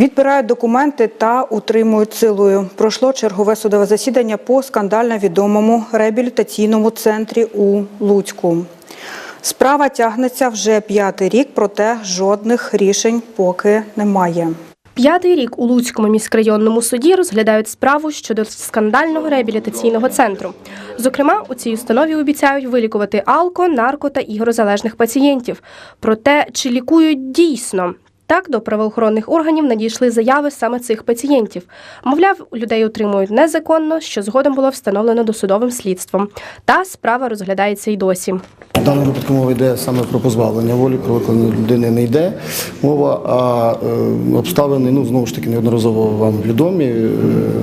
Відбирають документи та утримують силою. Пройшло чергове судове засідання по скандально відомому реабілітаційному центрі у Луцьку. Справа тягнеться вже п'ятий рік, проте жодних рішень поки немає. П'ятий рік у Луцькому міськрайонному суді розглядають справу щодо скандального реабілітаційного центру. Зокрема, у цій установі обіцяють вилікувати алко, нарко та ігрозалежних пацієнтів. Проте чи лікують дійсно? Так, до правоохоронних органів надійшли заяви саме цих пацієнтів. Мовляв, людей утримують незаконно, що згодом було встановлено досудовим слідством. Та справа розглядається й досі. В даному випадку мова йде саме про позбавлення волі, про виконання людини не йде мова, а е, обставини, ну знову ж таки, неодноразово вам відомі. Е,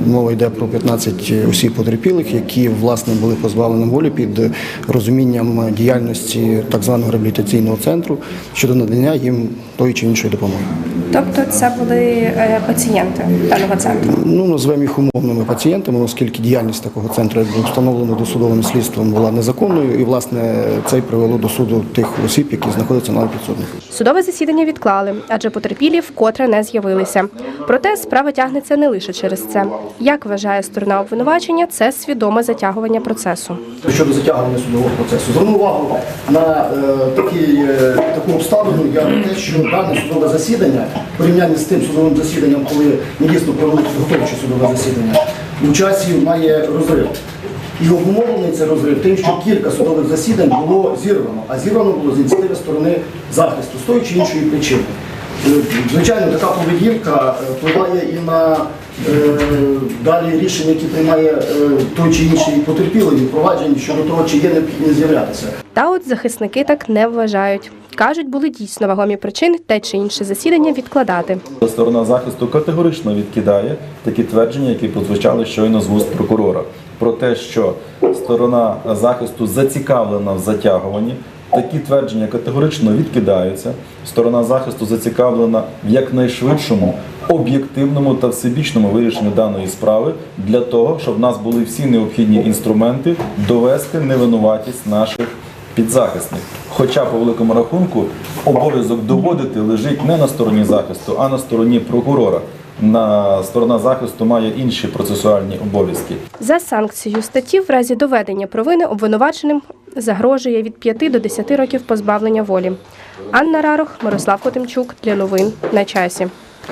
Мова йде про 15 осіб потерпілих, які власне були позбавлені волі під розумінням діяльності так званого реабілітаційного центру щодо надання їм тої чи іншої допомоги. Тобто, це були е, пацієнти даного центру. Ну, назвемо їх умовними пацієнтами, оскільки діяльність такого центру, як було встановлено досудовим слідством, була незаконною, і власне це й привело до суду тих осіб, які знаходяться на підсудних. Судове засідання відклали, адже потерпілі вкотре не з'явилися. Проте справа тягнеться не лише через це. Як вважає сторона обвинувачення, це свідоме затягування процесу. Щодо затягування судового процесу, зверну увагу на е, такі, е, таку обставину, як те, що дане судове засідання, порівнянні з тим судовим засіданням, коли ми дійсно провели судове засідання, у часі має розрив. І обумовлений цей розрив тим, що кілька судових засідань було зірвано, а зірвано було з ініціативи сторони захисту з тої чи іншої причини. Е, Звичайно, така поведінка е, впливає і на е, далі рішення, які приймає е, той чи інший потерпілий у провадженні щодо того, чи є необхідність з'являтися. Та от захисники так не вважають. Кажуть, були дійсно вагомі причини те чи інше засідання відкладати. Сторона захисту категорично відкидає такі твердження, які прозвучали щойно з вуст прокурора, про те, що сторона захисту зацікавлена в затягуванні. Такі твердження категорично відкидаються. Сторона захисту зацікавлена в якнайшвидшому, об'єктивному та всебічному вирішенні даної справи для того, щоб в нас були всі необхідні інструменти довести невинуватість наших підзахисних. Хоча по великому рахунку обов'язок доводити лежить не на стороні захисту, а на стороні прокурора. На сторона захисту має інші процесуальні обов'язки. За санкцією статті в разі доведення провини обвинуваченим загрожує від 5 до 10 років позбавлення волі. Анна Рарох, Мирослав Котимчук для новин на часі.